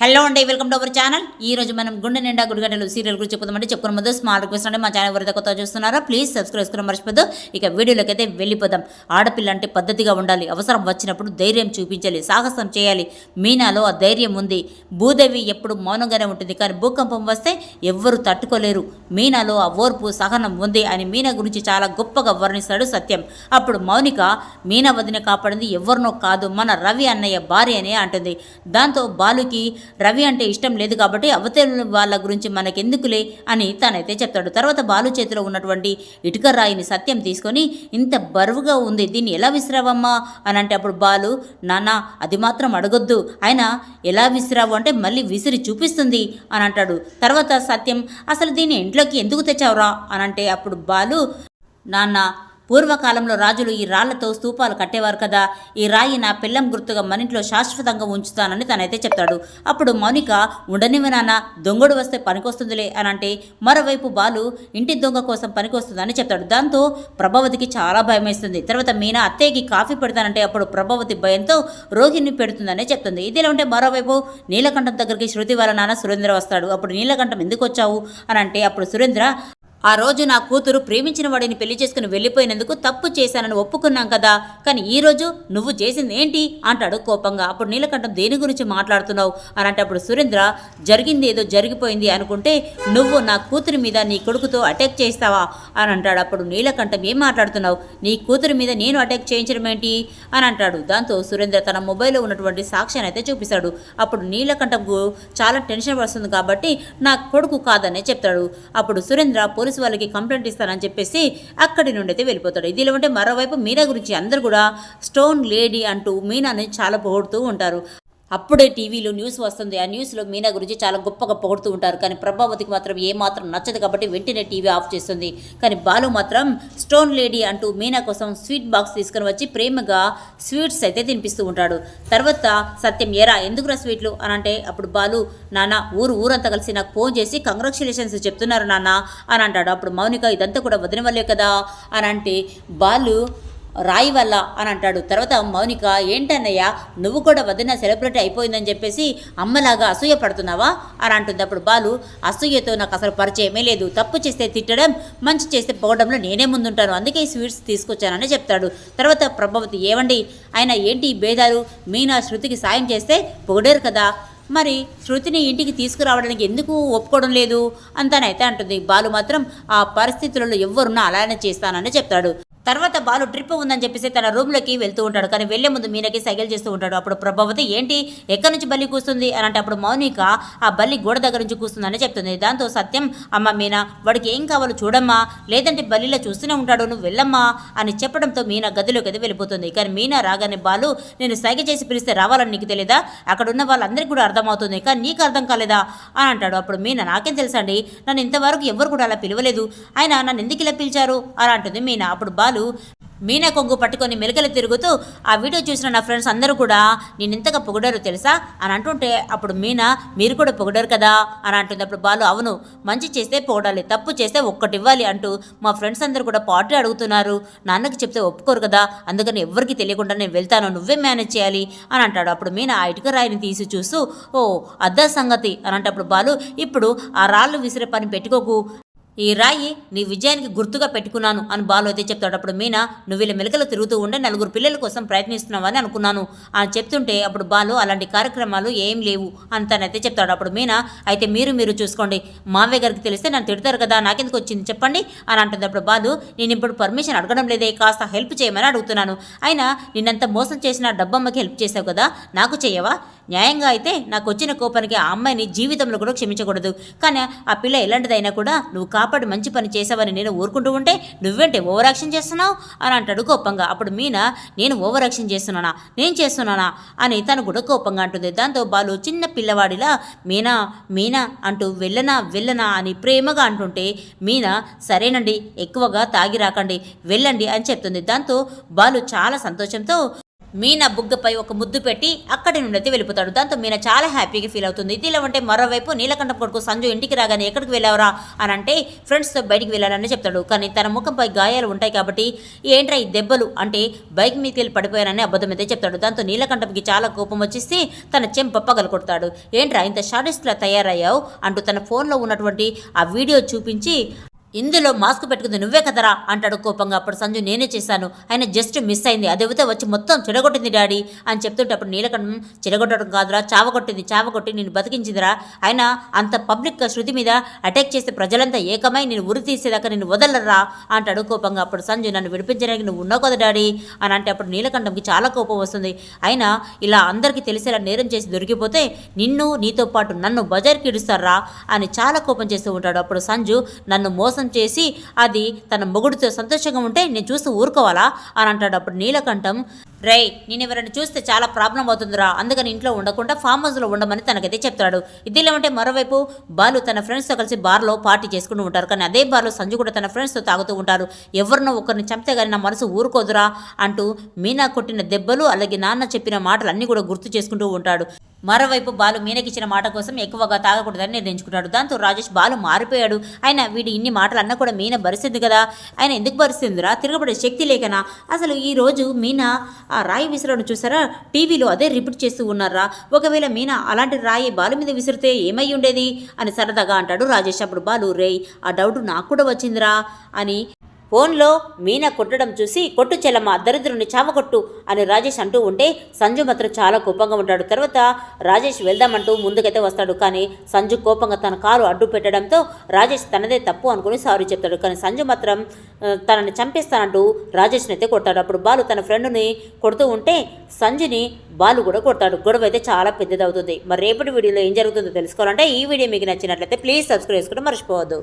Hello అండి welcome to our channel. ఈ రోజు మనం గుండె నిండా గుడిగడ్డలు సీరియల్ గురించి చెప్పుకుందామంటే చెప్పుకున్న ముందు స్మాల్ రిక్వెస్ట్ అంటే మా ఛానల్ ఎవరైతే కొత్త చూస్తున్నారో ప్లీజ్ సబ్స్క్రైబ్ చేసుకోవడం మర్చిపోద్దు. ఇక వీడియోలోకి అయితే వెళ్ళిపోదాం. ఆడపిల్ల అంటే పద్ధతిగా ఉండాలి అవసరం వచ్చినప్పుడు ధైర్యం చూపించాలి సాహసం చేయాలి. మీనాలో ఆ ధైర్యం ఉంది. భూదేవి ఎప్పుడు మౌనంగానే ఉంటుంది కానీ భూకంపం వస్తే ఎవ్వరు తట్టుకోలేరు. మీనాలో ఆ ఓర్పు సహనం ఉంది అని మీనా గురించి చాలా గొప్పగా వర్ణిస్తాడు సత్యం. అప్పుడు మౌనిక మీనా వదిన కాపాడింది ఎవరినో కాదు మన రవి అన్నయ్య భార్య అనే అంటుంది. దాంతో బాలుకి రవి అంటే ఇష్టం లేదు కాబట్టి అవతల వాళ్ళ గురించి మనకెందుకులే అని తనైతే చెప్తాడు. తర్వాత బాలు చేతిలో ఉన్నటువంటి ఇటుక రాయిని సత్యం తీసుకొని ఇంత బరువుగా ఉంది దీన్ని ఎలా విసిరావమ్మా? అని అంటే అప్పుడు బాలు నాన్న అది మాత్రం అడగొద్దు. ఆయన ఎలా విసిరావు అంటే మళ్ళీ విసిరి చూపిస్తుంది. అని అంటాడు. తర్వాత సత్యం అసలు దీన్ని ఇంట్లోకి ఎందుకు తెచ్చావురా? అని అంటే అప్పుడు బాలు నాన్న పూర్వకాలంలో రాజులు ఈ రాళ్ళతో స్తూపాలు కట్టేవారు కదా. ఈ రాయి నా పిల్లం గుర్తుగా మన ఇంట్లో శాశ్వతంగా ఉంచుతానని తనైతే చెప్తాడు. అప్పుడు మౌనిక ఉండనివి నాన్న దొంగడు వస్తే పనికొస్తుందిలే అని అంటే మరోవైపు బాలు ఇంటి దొంగ కోసం పనికొస్తుందని చెప్తాడు. దాంతో ప్రభావతికి చాలా భయం వేస్తుంది తర్వాత మీనా అత్తయ్యకి కాఫీ పెడతానంటే అప్పుడు ప్రభావతి భయంతో రోహిణి పెడుతుందని చెప్తుంది. ఇదిలా ఉంటే మరోవైపు నీలకంఠం దగ్గరికి శృతి వాళ్ళ నాన్న సురేంద్ర వస్తాడు. అప్పుడు నీలకంఠం ఎందుకు వచ్చావు? అని అంటే అప్పుడు సురేంద్ర ఆ రోజు నా కూతురు ప్రేమించిన వాడిని పెళ్ళి చేసుకుని వెళ్ళిపోయినందుకు తప్పు చేశానని ఒప్పుకున్నాం కదా. కానీ ఈ రోజు నువ్వు చేసింది ఏంటి? అంటాడు కోపంగా. అప్పుడు నీలకంఠం దేని గురించి మాట్లాడుతున్నావు? అని అంటే అప్పుడు సురేంద్ర జరిగింది ఏదో జరిగిపోయింది అనుకుంటే నువ్వు నా కూతురి మీద నీ కొడుకుతో అటాక్ చేస్తావా? అని అంటాడు. అప్పుడు నీలకంఠం ఏం మాట్లాడుతున్నావు? నీ కూతురి మీద నేను అటాక్ చేయించడం ఏంటి? అని అంటాడు. దాంతో సురేంద్ర తన మొబైల్లో ఉన్నటువంటి సాక్ష్యాన్ని అయితే చూపిస్తాడు. అప్పుడు నీలకంఠంకు చాలా టెన్షన్ వస్తుంది కాబట్టి నా కొడుకు కాదనే చెప్తాడు. అప్పుడు సురేంద్ర పోలీసు వాళ్ళకి కంప్లైంట్ ఇస్తానని చెప్పేసి అక్కడి నుండి అయితే వెళ్ళిపోతాడు. ఇది అంటే మరోవైపు మీనా గురించి అందరూ కూడా స్టోన్ లేడీ అంటూ మీనాని చాలా పొగుడుతూ ఉంటారు. అప్పుడే టీవీలో న్యూస్ వస్తుంది. ఆ న్యూస్లో మీనా గురించి చాలా గొప్పగా పొగుడుతూ ఉంటారు. కానీ ప్రభావతికి మాత్రం ఏమాత్రం నచ్చదు కాబట్టి వెంటనే టీవీ ఆఫ్ చేస్తుంది. కానీ బాలు మాత్రం స్టోన్ లేడీ అంటూ మీనా కోసం స్వీట్ బాక్స్ తీసుకుని వచ్చి ప్రేమగా స్వీట్స్ అయితే తినిపిస్తూ ఉంటాడు. తర్వాత సత్యం ఏరా ఎందుకురా స్వీట్లు? అని అంటే అప్పుడు బాలు నాన్న ఊరు ఊరంతా కలిసి నాకు ఫోన్ చేసి కంగ్రాచులేషన్స్ చెప్తున్నారు నాన్న అని అంటాడు. అప్పుడు మౌనిక ఇదంతా కూడా వదిన వల్లే కదా అని అంటే బాలు రాయి వల్ల అని అంటాడు. తర్వాత మౌనిక ఏంటన్నయ్య నువ్వు కూడా వదిన సెలబ్రిటీ అయిపోయిందని చెప్పేసి అమ్మలాగా అసూయ పడుతున్నావా? అని అంటుంది. అప్పుడు బాలు అసూయతో నాకు అసలు పరిచయమే లేదు. తప్పు చేస్తే తిట్టడం మంచి చేస్తే పోవడంలో నేనే ముందుంటాను. అందుకే ఈ స్వీట్స్ తీసుకొచ్చానని చెప్తాడు. తర్వాత ప్రభావతి ఏవండి? ఆయన ఏంటి ఈ భేదాలు? మీనా శృతికి సాయం చేస్తే పొగడారు కదా. మరి శృతిని ఇంటికి తీసుకురావడానికి ఎందుకు ఒప్పుకోవడం లేదు? అంతానైతే అంటుంది. బాలు మాత్రం ఆ పరిస్థితులలో ఎవ్వరున్నా అలానే చేస్తానని చెప్తాడు. తర్వాత బాలు ట్రిప్ ఉందని చెప్పేసి తన రూమ్లోకి వెళ్తూ ఉంటాడు. కానీ వెళ్ళే ముందు మీనకి సైకిల్ చేస్తూ ఉంటాడు. అప్పుడు ప్రభావతి ఏంటి? ఎక్కడి నుంచి బల్లి కూస్తుంది? అని అంటే అప్పుడు మౌనిక ఆ బల్లి గోడ దగ్గర నుంచి కూస్తుందని చెప్తుంది. దాంతో సత్యం అమ్మ మీనా వాడికి ఏం కావాలో చూడమ్మా. లేదంటే బల్లిలో చూస్తూనే ఉంటాడు. నువ్వు వెళ్ళమ్మా అని చెప్పడంతో మీనా గదిలోకి అయితే వెళ్ళిపోతుంది. కానీ మీనా రాగానే బాలు నేను సైకిల్ చేసి పిలిస్తే రావాలని నీకు తెలియదా అక్కడ ఉన్న వాళ్ళందరికీ కూడా అర్థమవుతుంది. కానీ నీకు అర్థం కాలేదా? అని అంటాడు. అప్పుడు మీనా నాకేం తెలుసండి? నన్ను ఇంతవరకు ఎవరు కూడా అలా పిలవలేదు. ఆయన నన్ను ఎందుకు ఇలా పిలిచారు? అని అంటుంది మీనా. అప్పుడు బాలు మీనా కొంగు పట్టుకొని మెలికలు తిరుగుతూ ఆ వీడియో చూసిన నా ఫ్రెండ్స్ అందరూ కూడా నేను ఇంతగా పొగిడారు తెలుసా? అని అంటుంటే అప్పుడు మీనా మీరు కూడా పొగిడారు కదా? అని అంటుంది. అప్పుడు బాలు అవును మంచి చేస్తే పొగడాలి తప్పు చేస్తే ఒక్కటి ఇవ్వాలి అంటూ మా ఫ్రెండ్స్ అందరూ కూడా పార్టీ అడుగుతున్నారు. నాన్నకి చెప్తే ఒప్పుకోరు కదా అందుకని ఎవరికి తెలియకుండా నేను వెళ్తాను నువ్వే మేనేజ్ చేయాలి అని అంటాడు. అప్పుడు మీనా ఆ ఇటుక రాయిని తీసి చూస్తూ ఓ అద్దా సంగతి అని అంటే అప్పుడు బాలు ఇప్పుడు ఆ రాళ్ళు విసిరే పని పెట్టుకోకు ఈ రాయి నీ విజయానికి గుర్తుగా పెట్టుకున్నాను అని బాలు అయితే చెప్తాడు. అప్పుడు మీనా నువ్వు వీళ్ళ మెలకలు తిరుగుతూ ఉండే నలుగురు పిల్లల కోసం ప్రయత్నిస్తున్నావని అనుకున్నాను. అని చెప్తుంటే అప్పుడు బాలు అలాంటి కార్యక్రమాలు ఏం లేవు అని తనైతే చెప్తాడు. అప్పుడు మీనా అయితే మీరు మీరు చూసుకోండి. మావే గారికి తెలిస్తే నన్ను తిడతారు కదా నాకెందుకు వచ్చింది చెప్పండి అని అంటుంది. అప్పుడు బాలు నేను ఇప్పుడు పర్మిషన్ అడగడం లేదే కాస్త హెల్ప్ చేయమని అడుగుతున్నాను. అయినా నిన్నంత మోసం చేసిన డబ్బమ్మకి హెల్ప్ చేసావు కదా నాకు చేయవా? న్యాయంగా అయితే నాకు వచ్చిన కోపానికి ఆ అమ్మాయిని జీవితంలో కూడా క్షమించకూడదు. కానీ ఆ పిల్ల ఎలాంటిదైనా కూడా నువ్వు కాపాడి మంచి పని చేసావని నేను ఊరుకుంటూ ఉంటే నువ్వేంటే ఓవర్ యాక్షన్ చేస్తున్నావు? అని అంటాడు కోపంగా. అప్పుడు మీనా నేను ఓవర్ యాక్షన్ చేస్తున్నానా? నేను చేస్తున్నానా? అని తను కూడా కోపంగా అంటుంది. దాంతో బాలు చిన్న పిల్లవాడిలా మీనా మీనా అంటూ వెళ్ళనా వెళ్ళనా అని ప్రేమగా అంటుంటే మీనా సరేనండి ఎక్కువగా తాగి రాకండి వెళ్ళండి అని చెప్తుంది. దాంతో బాలు చాలా సంతోషంతో మీనా బుగ్గపై ఒక ముద్దు పెట్టి అక్కడి నుండి అయితే వెళ్ళిపోతాడు. దాంతో మీనా చాలా హ్యాపీగా ఫీల్ అవుతుంది. ఇదిలా ఉంటే మరోవైపు నీలకంఠం కొడుకు సంజు ఇంటికి రాగానే ఎక్కడికి వెళ్ళావరా అని అంటే ఫ్రెండ్స్తో బయటికి వెళ్ళాలని చెప్తాడు. కానీ తన ముఖంపై గాయాలు ఉంటాయి కాబట్టి ఏంట్రా ఈ దెబ్బలు అంటే బైక్ మీదకి వెళ్ళి పడిపోయానని అబద్ధం అయితే చెప్తాడు. దాంతో నీలకంఠంకి చాలా కోపం వచ్చేసి తన చెంప పగలు కొడతాడు. ఏంట్రా ఇంత షార్టెస్ట్లా తయారయ్యావు? అంటూ తన ఫోన్లో ఉన్నటువంటి ఆ వీడియో చూపించి ఇందులో మాస్క్ పెట్టుకుంది నువ్వే కదరా అంటాడు కోపంగా. అప్పుడు సంజు నేనే చేశాను. ఆయన జస్ట్ మిస్ అయింది. అదేవితే వచ్చి మొత్తం చెడగొట్టింది డాడీ. అని చెప్తుంటే అప్పుడు నీలకంఠం చెడగొట్టడం కాదురా చావగొట్టింది చావగొట్టి నేను బతికించిందిరా. ఆయన అంత పబ్లిక్ శృతి మీద అటాక్ చేస్తే ప్రజలంతా ఏకమై నేను ఉరి తీసేదాకా నేను వదలరా అంటాడు కోపంగా. అప్పుడు సంజు నన్ను విడిపించడానికి నువ్వు ఉన్నావు కదా డాడీ? అని అంటే అప్పుడు నీలకంఠంకి చాలా కోపం వస్తుంది. ఆయన ఇలా అందరికీ తెలిసేలా నేరం చేసి దొరికిపోతే నిన్ను నీతో పాటు నన్ను బజార్కి ఇడుస్తారా అని చాలా కోపం చేస్తూ ఉంటాడు. అప్పుడు సంజు నన్ను మోసం చేసి అది తన మొగుడితో సంతోషంగా ఉంటే నేను చూస్తూ ఊరుకోవాలా? అని అంటాడు అప్పుడు నీలకంఠం రే నేను ఎవరైనా చూస్తే చాలా ప్రాబ్లం అవుతుందిరా. అందుకని ఇంట్లో ఉండకుండా ఫామ్ హౌస్లో ఉండమని తనకైతే చెప్తాడు. ఇదిలా ఉంటే మరోవైపు బాలు తన ఫ్రెండ్స్తో కలిసి బార్లో పార్టీ చేసుకుంటూ ఉంటారు. కానీ అదే బార్లో సంజు కూడా తన ఫ్రెండ్స్తో తాగుతూ ఉంటారు. ఎవరినో ఒకరిని చంపితే కానీ నా మనసు ఊరుకోదురా అంటూ మీనా కొట్టిన దెబ్బలు అలాగే నాన్న చెప్పిన మాటలు అన్నీ కూడా గుర్తు చేసుకుంటూ ఉంటాడు. మరోవైపు బాలు మీనకిచ్చిన మాట కోసం ఎక్కువగా తాగకూడదని నిర్ణయించుకుంటాడు. దాంతో రాజేష్ బాలు మారిపోయాడు. ఆయన వీడి ఇన్ని మాటలు అన్నా కూడా మీన భరిస్తుంది కదా? ఆయన ఎందుకు భరిస్తుందిరా? తిరగబడే శక్తి లేకనా? అసలు ఈ రోజు మీనా ఆ రాయి విసురను చూసారా? టీవీలో అదే రిపీట్ చేస్తూ ఉన్నారా? ఒకవేళ మీనా అలాంటి రాయి బాలు మీద విసిరితే ఏమై ఉండేది? అని సరదాగా అంటాడు రాజేష్. అప్పుడు బాలు రేయ్ ఆ డౌట్ నాకు కూడా వచ్చిందిరా అని ఫోన్లో మీనా కొట్టడం చూసి కొట్టు చెల్లమ్మ దరిద్రుని చావకొట్టు అని రాజేష్ అంటూ ఉంటే సంజు మాత్రం చాలా కోపంగా ఉంటాడు. తర్వాత రాజేష్ వెళ్దామంటూ ముందుకైతే వస్తాడు. కానీ సంజు కోపంగా తన కారు అడ్డు పెట్టడంతో రాజేష్ తనదే తప్పు అనుకుని సారీ చెప్తాడు. కానీ సంజు మాత్రం తనని చంపేస్తానంటూ రాజేష్ని అయితే కొడతాడు. అప్పుడు బాలు తన ఫ్రెండ్ని కొడుతూ ఉంటే సంజుని బాలు కూడా కొడతాడు. గొడవ అయితే చాలా పెద్దదవుతుంది. మరి రేపటి వీడియోలో ఏం జరుగుతుందో తెలుసుకోవాలంటే ఈ వీడియో మీకు నచ్చినట్లయితే ప్లీజ్ సబ్స్క్రైబ్ చేసుకుంటే మర్చిపోవద్దు.